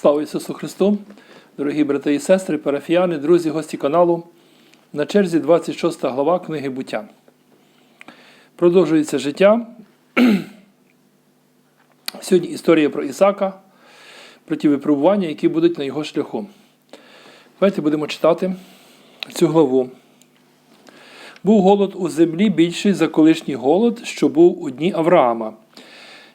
Слава Ісусу Христу! Дорогі брати і сестри, парафіяни, друзі, гості каналу. На черзі 26 глава книги буття. Продовжується життя. Сьогодні історія про Ісака, про ті випробування, які будуть на його шляху. Давайте будемо читати цю главу. Був голод у землі більший за колишній голод, що був у дні Авраама.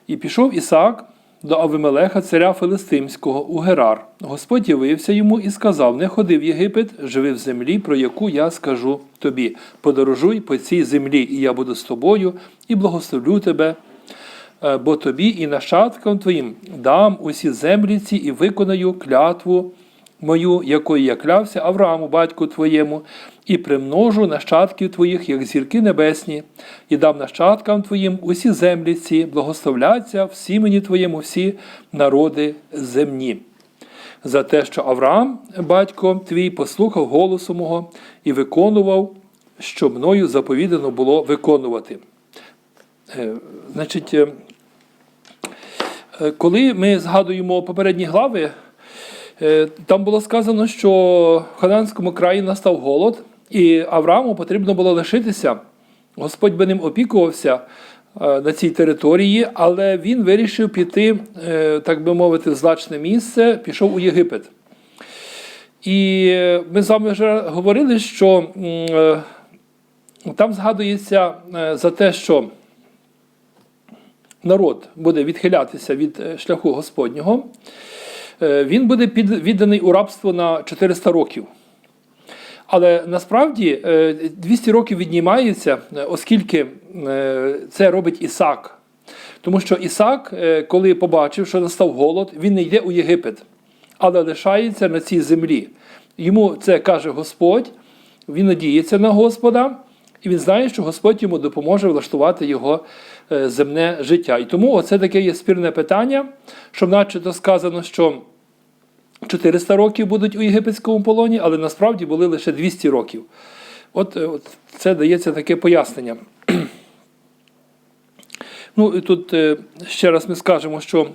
І пішов Ісаак до Авимелеха, царя Филистимського, у Герар. Господь явився йому і сказав: Не ходи в Єгипет, живи в землі, про яку я скажу тобі. Подорожуй по цій землі, і я буду з тобою, і благословлю тебе. Е, Бо тобі і нащадкам твоїм дам усі землі ці і виконаю клятву мою, якою я клявся Аврааму, батьку твоєму, і примножу нащадків твоїх, як зірки небесні, і дам нащадкам твоїм усі землі ці, благословляться в сімені твоєму всі народи земні. За те, що Авраам, батько твій, послухав голосу мого і виконував, що мною заповідано було виконувати. Е, Значить, е, е, коли ми згадуємо попередні глави, Там було сказано, що в Хананському краї настав голод, і Аврааму потрібно було лишитися. Господь би ним опікувався е, на цій території, але він вирішив піти, е, так би мовити, в злачне місце, пішов у Єгипет. І ми з вами вже говорили, що там згадується за те, що народ буде відхилятися від шляху Господнього. Е, він буде відданий у рабство на 400 років. Але насправді 200 років віднімається, е, оскільки е, це робить Ісак. Тому що Ісак, коли побачив, що настав голод, він не йде у Єгипет, але лишається на цій землі. Йому це каже Господь, він надіється на Господа, і він знає, що Господь йому допоможе влаштувати його земне життя. І тому це таке є спірне питання, що начебто сказано, що 400 років будуть у єгипетському полоні, але насправді були лише 200 років. От, от це дається таке пояснення. Ну і тут ще раз ми скажемо, що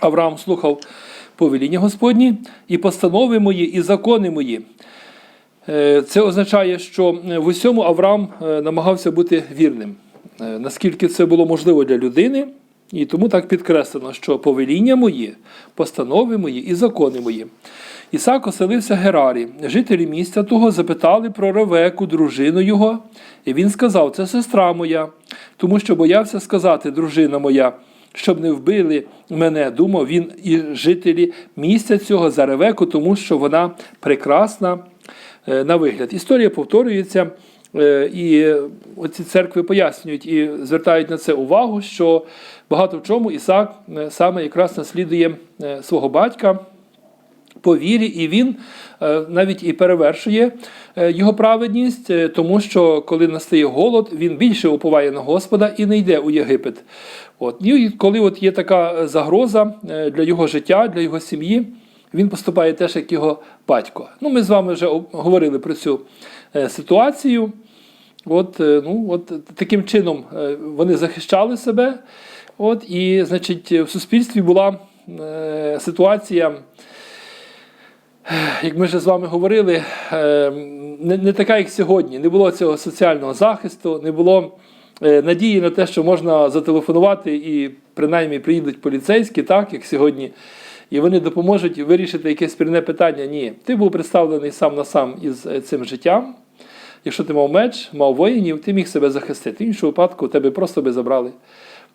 Авраам слухав повеління Господні і постанови мої, і закони мої. Це означає, що в усьому Авраам намагався бути вірним. Наскільки це було можливо для людини, і тому так підкреслено, що повеління мої, постанови мої і закони мої. Ісак оселився Герарі. Жителі місця того запитали про Ревеку, дружину його, і він сказав: Це сестра моя, тому що боявся сказати, дружина моя, щоб не вбили мене. Думав він і жителі місця цього за Ревеку, тому що вона прекрасна е, на вигляд. Історія повторюється. Е, і оці церкви пояснюють і звертають на це увагу, що багато в чому Ісак е, саме якраз наслідує е, свого батька по вірі, і він навіть і перевершує його праведність, тому що коли настає голод, він більше уповає на Господа і не йде у Єгипет. От. І коли от є така загроза для його життя, для його сім'ї, він поступає теж як його батько. Ну, Ми з вами вже говорили про цю ситуацію. От, е, ну, от Таким чином е, вони захищали себе. От, І значить, в суспільстві була е, ситуація, як ми вже з вами говорили, е, не, не така, як сьогодні. Не було цього соціального захисту, не було е, надії на те, що можна зателефонувати і принаймні приїдуть поліцейські, так, як сьогодні. І вони допоможуть вирішити якесь спірне питання. Ні, ти був представлений сам на сам із е, цим життям. Якщо ти мав меч, мав воїнів, ти міг себе захистити. В іншому випадку тебе просто би забрали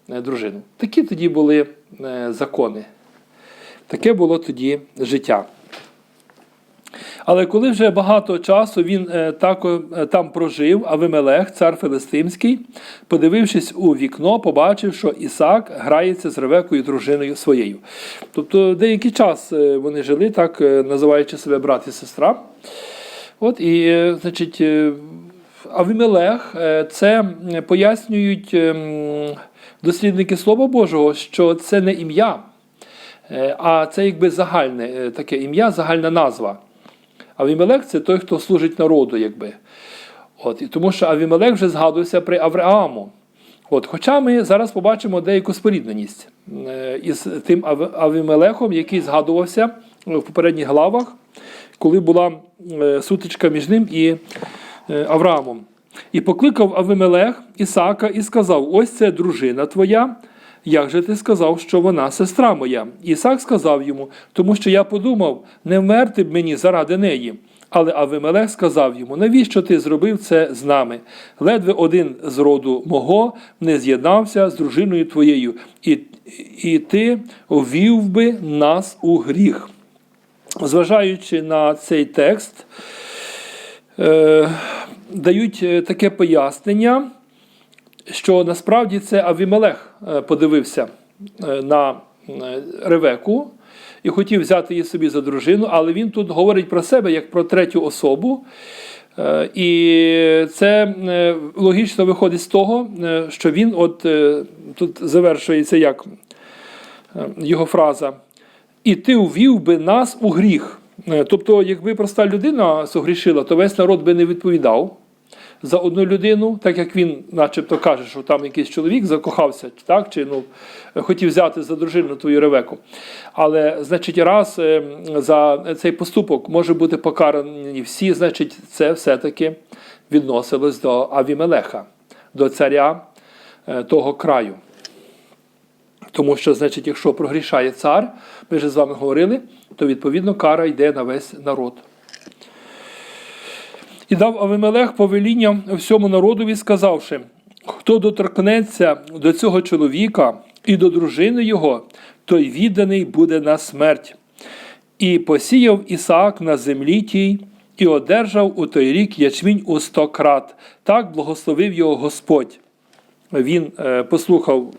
е, дружину. Такі тоді були е, закони. Таке було тоді життя. Але коли вже багато часу він е, так, там прожив, Авимелех, цар Филистимський, подивившись у вікно, побачив, що Ісак грається з Ревекою дружиною своєю. Тобто деякий час вони жили, так називаючи себе брат і сестра. От і, е, значить, е, Авімелех е, це пояснюють ем, дослідники Слова Божого, що це не ім'я, а це якби загальне таке ім'я, загальна назва. Авімелех це той, хто служить народу, якби. От, і Тому що Авімелех вже згадувався при Аврааму. От, хоча ми зараз побачимо деяку спорідненість із тим Ав- Авімелехом, який згадувався в попередніх главах, коли була е, сутичка між ним і е, Авраамом. І покликав Авимелех Ісаака і сказав: Ось це дружина твоя. Як же ти сказав, що вона сестра моя? Ісак сказав йому, тому що я подумав, не вмерти б мені заради неї. Але Авимелех сказав йому: навіщо ти зробив це з нами? Ледве один з роду мого не з'єднався з дружиною твоєю, і, і ти ввів би нас у гріх. Зважаючи на цей текст, е, дають е, таке пояснення, що насправді це Авімелех е, подивився на Ревеку і хотів взяти її собі за дружину, але він тут говорить про себе як про третю особу. І це логічно виходить з того, що він, от тут завершується як його фраза, і ти увів би нас у гріх. Е, Тобто, якби проста людина согрішила, то весь народ би не відповідав за одну людину, так як він, начебто, каже, що там якийсь чоловік закохався, так, чи ну, хотів взяти за дружину твою ревеку. Але, значить, раз е, за цей поступок може бути покарані всі, значить, це все-таки відносилось до Авімелеха, до царя е, того краю. Тому що, значить, якщо прогрішає цар, ми вже з вами говорили, то відповідно кара йде на весь народ. І дав Авимелех повеління всьому народові, сказавши: хто доторкнеться до цього чоловіка і до дружини його, той відданий буде на смерть. І посіяв Ісаак на землі тій, і одержав у той рік ячмінь у сто крат. Так благословив його Господь. Він е, послухав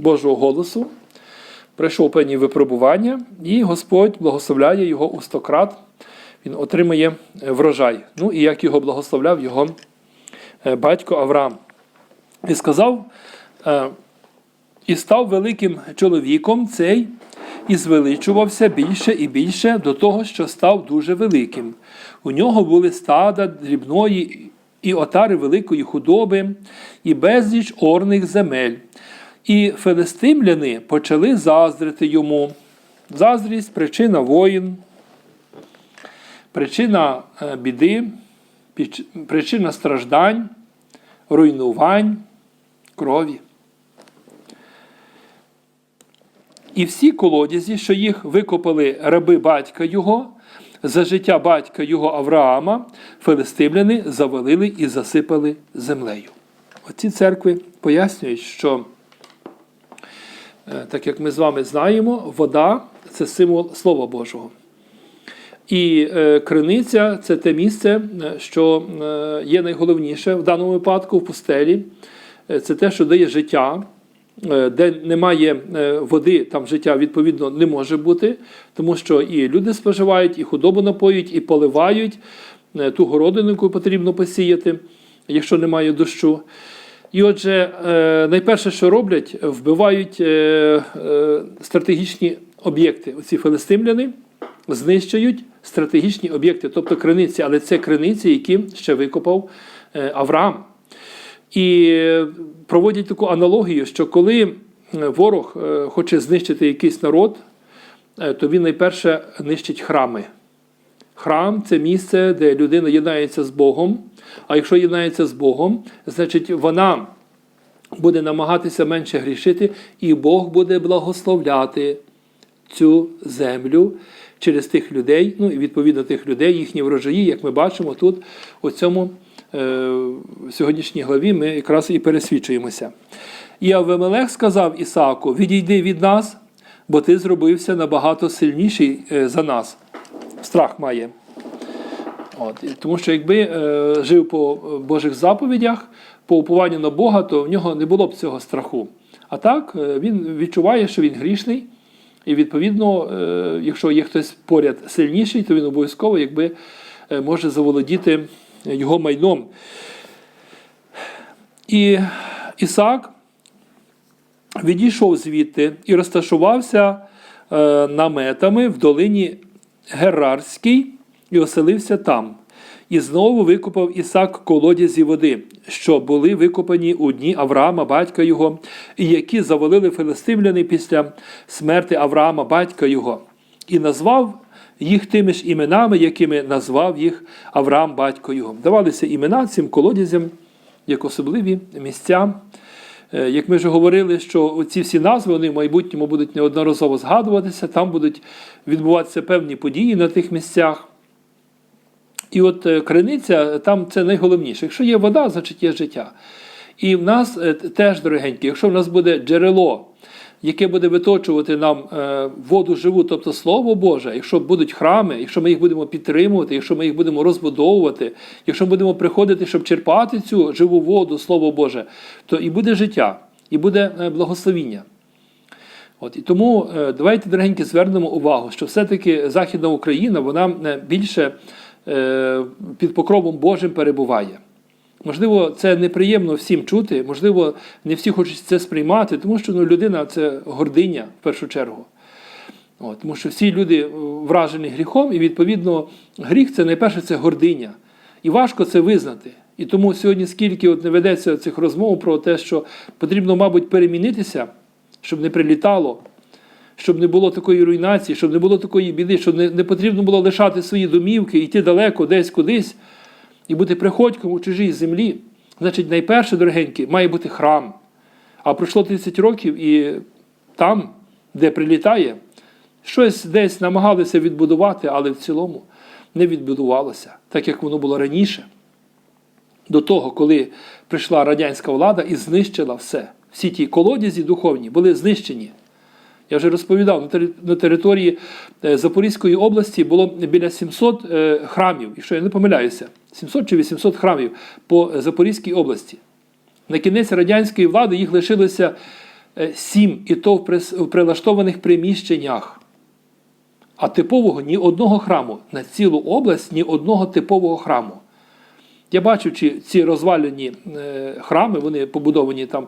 Божого голосу, пройшов певні випробування, і Господь благословляє його у сто крат. Він отримає е, врожай. Ну і як його благословляв його е, батько Авраам. І сказав, е, і став великим чоловіком цей, і звеличувався більше і більше до того, що став дуже великим. У нього були стада дрібної і отари великої худоби, і безліч орних земель. І филистимляни почали заздрити йому. Заздрість причина воїн, причина е, біди, причина страждань, руйнувань, крові. І всі колодязі, що їх викопали раби батька його, за життя батька його Авраама, филистимляни завалили і засипали землею. Оці церкви пояснюють, що, так як ми з вами знаємо, вода це символ Слова Божого. І е, криниця це те місце, е, що е, є найголовніше в даному випадку в пустелі. Е, Це те, що дає життя. Е, Де немає е, води, там життя відповідно не може бути, тому що і люди споживають, і худобу напоюють, і поливають е, ту городину, яку потрібно посіяти, якщо немає дощу. І отже, е, найперше, що роблять, вбивають е, е, стратегічні об'єкти. Оці филистимляни знищують стратегічні об'єкти, тобто криниці, але це криниці, які ще викопав Авраам. І проводять таку аналогію, що коли ворог хоче знищити якийсь народ, то він найперше нищить храми. Храм це місце, де людина єднається з Богом. А якщо єднається з Богом, значить вона буде намагатися менше грішити, і Бог буде благословляти цю землю через тих людей, ну і відповідно тих людей, їхні врожаї, як ми бачимо тут, у цьому е, сьогоднішній главі, ми якраз і пересвідчуємося. І Авимелех сказав Ісааку: Відійди від нас, бо ти зробився набагато сильніший е, за нас. Страх має. От, тому що якби е, жив по Божих заповідях, по упованню на Бога, то в нього не було б цього страху. А так, е, він відчуває, що він грішний, і відповідно, е, якщо є хтось поряд сильніший, то він обов'язково якби, е, може заволодіти його майном. І Ісаак відійшов звідти і розташувався е, наметами в долині Герарській і оселився там. І знову викопав Ісак колодязі води, що були викопані у дні Авраама, батька його, і які завалили филистимляни після смерти Авраама, батька його, і назвав їх тими ж іменами, якими назвав їх Авраам, батько його. Давалися імена цим колодязям як особливі місця. Е, Як ми вже говорили, що ці всі назви вони в майбутньому будуть неодноразово згадуватися, там будуть відбуватися певні події на тих місцях. І от е, криниця там це найголовніше. Якщо є вода, значить є життя. І в нас е, теж, дорогенькі, якщо в нас буде джерело, яке буде виточувати нам е, воду живу, тобто Слово Боже, якщо будуть храми, якщо ми їх будемо підтримувати, якщо ми їх будемо розбудовувати, якщо ми будемо приходити, щоб черпати цю живу воду, Слово Боже, то і буде життя, і буде е, благословіння. От і тому е, давайте, дорогенькі, звернемо увагу, що все-таки Західна Україна вона більше під покровом Божим перебуває. Можливо, це неприємно всім чути, можливо, не всі хочуть це сприймати, тому що ну, людина це гординя в першу чергу. От, тому що всі люди е, вражені гріхом, і відповідно гріх це найперше це гординя. І важко це визнати. І тому сьогодні, скільки от не ведеться цих розмов про те, що потрібно, мабуть, перемінитися, щоб не прилітало, щоб не було такої руйнації, щоб не було такої біди, щоб не, не потрібно було лишати свої домівки, йти далеко, десь кудись, і бути приходьком у чужій землі. Значить, найперше, дорогенькі, має бути храм. А пройшло 30 років, і там, де прилітає, щось десь намагалися відбудувати, але в цілому не відбудувалося, так як воно було раніше. До того, коли прийшла радянська влада і знищила все. Всі ті колодязі духовні були знищені. Я вже розповідав, на території е, Запорізької області було біля 700 е, храмів, якщо я не помиляюся, 700 чи 800 храмів по Запорізькій області. На кінець радянської влади їх лишилося е, сім, і то в прилаштованих приміщеннях. А типового ні одного храму. На цілу область ні одного типового храму. Я бачу, чи ці розвалені е, храми, вони побудовані там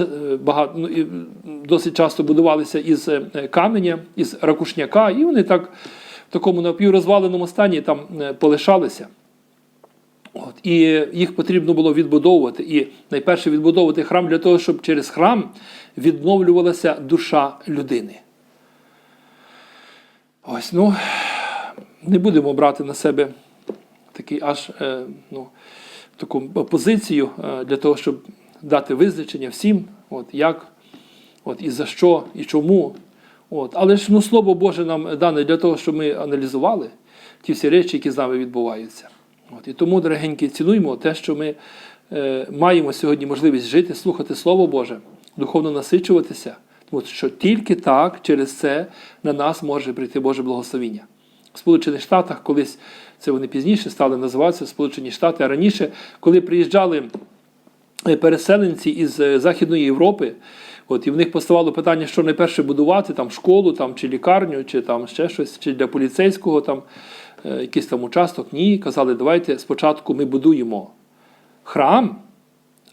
е, багато, ну, досить часто будувалися із е, каменя, із ракушняка, і вони так в такому напіврозваленому стані там полишалися. От, і їх потрібно було відбудовувати. І найперше відбудовувати храм для того, щоб через храм відновлювалася душа людини. Ось, ну, не будемо брати на себе такий аж е, ну, таку позицію е, для того, щоб дати визначення всім, от, як, от, і за що, і чому. От. Але ж ну, Слово Боже нам дане для того, щоб ми аналізували ті всі речі, які з нами відбуваються. От. І тому, дорогенькі, цінуємо те, що ми е, маємо сьогодні можливість жити, слухати Слово Боже, духовно насичуватися, тому що тільки так, через це на нас може прийти Боже благословіння. В Сполучених Штатах колись це вони пізніше стали називатися Сполучені Штати, а раніше, коли приїжджали е, переселенці із е, Західної Європи, от, і в них поставало питання, що найперше будувати, там школу, там, чи лікарню, чи там ще щось, чи для поліцейського там, е, якийсь там участок. Ні, казали, давайте спочатку ми будуємо храм,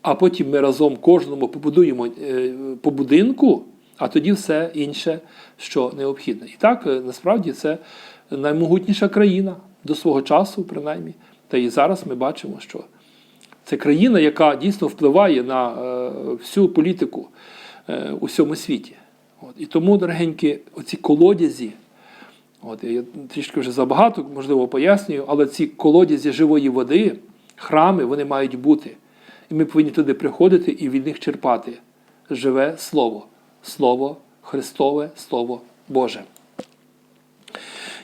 а потім ми разом кожному побудуємо по будинку, а тоді все інше, що необхідне. І так, насправді, це наймогутніша країна до свого часу, принаймні. Та і зараз ми бачимо, що це країна, яка дійсно впливає на е, всю політику е, у всьому світі. І тому, дорогенькі, оці колодязі, от, я трішки вже забагато, можливо, пояснюю, але ці колодязі живої води, храми, вони мають бути. І ми повинні туди приходити і від них черпати живе Слово, Слово Христове, Слово Боже.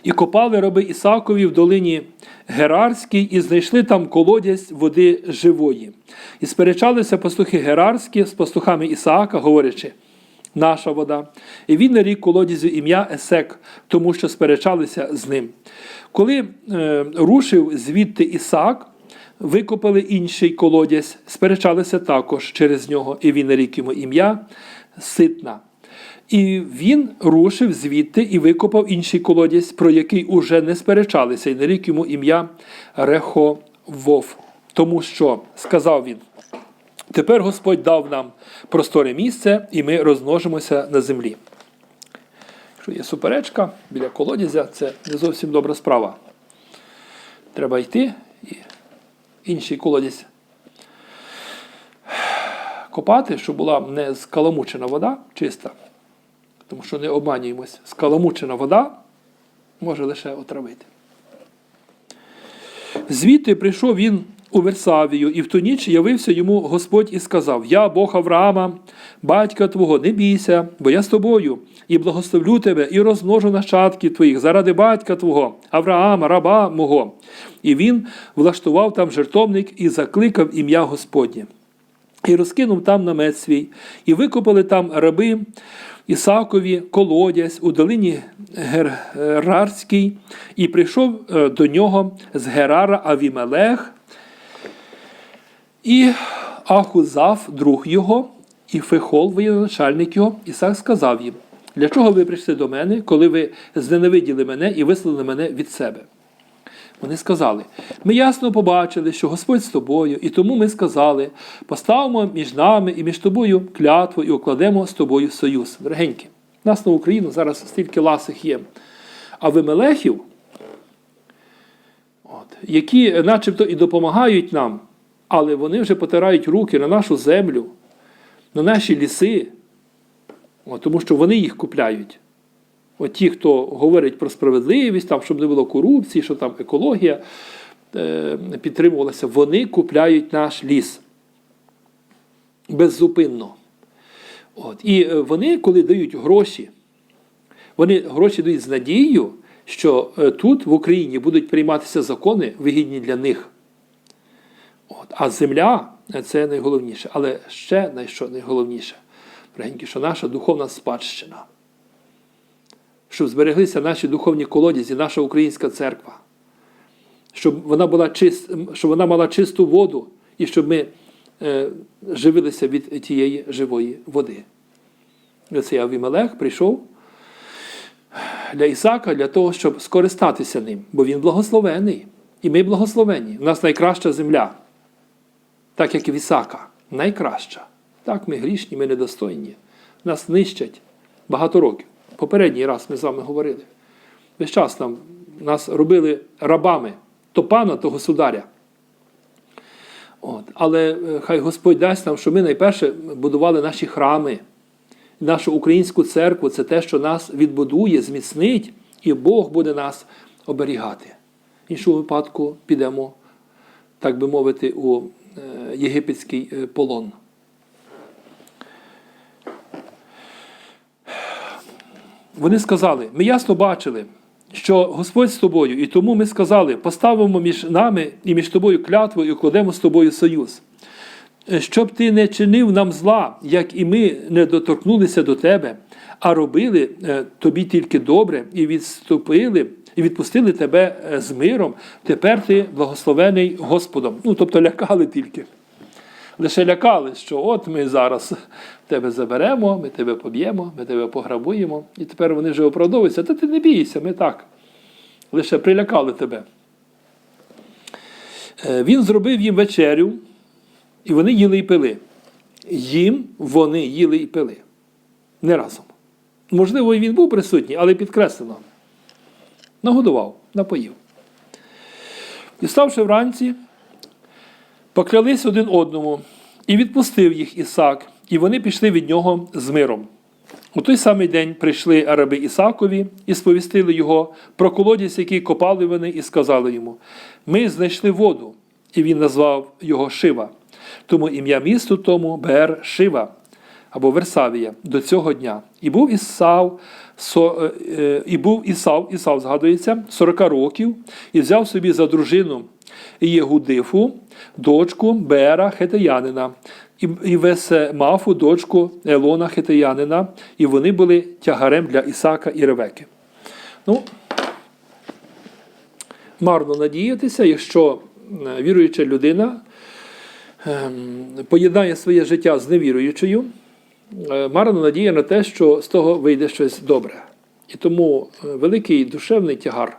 І копали раби Ісакові в долині Герарській, і знайшли там колодязь води живої. І сперечалися пастухи Герарські з пастухами Ісаака, говорячи, наша вода. І він нарік колодязю ім'я Есек, тому що сперечалися з ним. Коли е, рушив звідти Ісаак, викопали інший колодязь, сперечалися також через нього, і він нарік йому ім'я Ситна. І він рушив звідти і викопав інший колодязь, про який уже не сперечалися, і нарік йому ім'я Реховов. Тому що, сказав він, тепер Господь дав нам просторе місце, і ми розмножимося на землі. Якщо є суперечка біля колодязя, це не зовсім добра справа. Треба йти і інший колодязь копати, щоб була не скаламучена вода чиста, тому що не обманюємось, скаламучена вода може лише отравити. Звідти прийшов він у Версавію, і в ту ніч явився йому Господь і сказав: Я Бог Авраама, батька твого, не бійся, бо я з тобою, і благословлю тебе, і розмножу нащадків твоїх заради батька твого, Авраама, раба мого. І він влаштував там жертовник і закликав ім'я Господнє. І розкинув там намет свій, і викопали там раби Ісакові колодязь у долині Герарській, і прийшов е, до нього з Герара Авімелех, і Ахузав, друг його, і Фехол, воєначальник його, Ісак сказав їм: Для чого ви прийшли до мене, коли ви зненавиділи мене і вислали мене від себе? Вони сказали: ми ясно побачили, що Господь з тобою, і тому ми сказали: поставимо між нами і між тобою клятву і укладемо з тобою союз. Дорогенькі, нас на Україну зараз стільки ласих є. А вимелехів, от, які начебто і допомагають нам, але вони вже потирають руки на нашу землю, на наші ліси, от, тому що вони їх купляють. От ті, хто говорить про справедливість, там, щоб не було корупції, що там екологія е, підтримувалася, вони купляють наш ліс беззупинно. От. І е, вони, коли дають гроші, вони гроші дають з надією, що е, тут, в Україні, будуть прийматися закони вигідні для них. От. А земля це найголовніше. Але ще найголовніше, що наша духовна спадщина щоб збереглися наші духовні колодязі, наша українська церква, щоб вона була чист, щоб вона мала чисту воду і щоб ми е, живилися від тієї живої води. І Цей Авімелех прийшов для Ісака для того, щоб скористатися ним, бо він благословений. І ми благословені. У нас найкраща земля, так як і в Ісака. Найкраща. Так, ми грішні, ми недостойні. Нас нищать багато років. Попередній раз ми з вами говорили. Весь час нам нас робили рабами то пана, то государя. От. Але е, хай Господь дасть нам, що ми найперше будували наші храми, нашу українську церкву це те, що нас відбудує, зміцнить, і Бог буде нас оберігати. В іншому випадку підемо, так би мовити, у е, єгипетський е, полон. Вони сказали: ми ясно бачили, що Господь з тобою, і тому ми сказали: поставимо між нами і між тобою клятву і укладемо з тобою союз. Щоб ти не чинив нам зла, як і ми не доторкнулися до тебе, а робили е, тобі тільки добре, і відступили, і відпустили тебе е, з миром, тепер ти благословений Господом. Ну, тобто лякали тільки. Лише лякали, що от ми зараз тебе заберемо, ми тебе поб'ємо, ми тебе пограбуємо. І тепер вони вже оправдовуються. Та ти не бійся, ми так. Лише прилякали тебе. Е, Він зробив їм вечерю, і вони їли і пили. Їм вони їли і пили. Не разом. Можливо, і він був присутній, але підкреслено. Нагодував, напоїв. І ставши вранці, поклялись один одному, і відпустив їх Ісак, і вони пішли від нього з миром. У той самий день прийшли араби Ісакові і сповістили його про колодязь, який копали вони, і сказали йому: Ми знайшли воду, і він назвав його Шива. Тому ім'я місту тому Бер Шива або Версавія до цього дня. І був Ісав, со, е, і був Ісав, Ісав згадується, 40 років, і взяв собі за дружину Єгудифу, дочку Бера Хетеянина, і, Весемафу, дочку Елона Хетеянина, і вони були тягарем для Ісака і Ревеки. Ну, марно надіятися, якщо е, віруюча людина ем, поєднає своє життя з невіруючою, е, марно надія на те, що з того вийде щось добре. І тому е, великий душевний тягар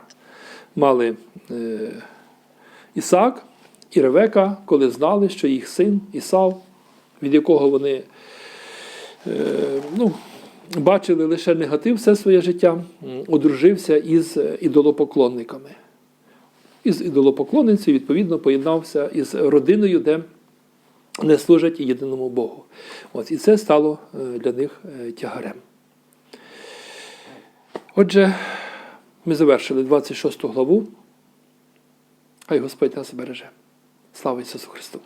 мали Ісак і Ревека, коли знали, що їх син Ісав, від якого вони ну, бачили лише негатив все своє життя, одружився із ідолопоклонниками. із ідолопоклонницею, відповідно, поєднався із родиною, де не служать єдиному Богу. Ось, і це стало е, для них е, тягарем. Отже, ми завершили 26 главу. Хай Господь нас береже. Слава Ісусу Христу!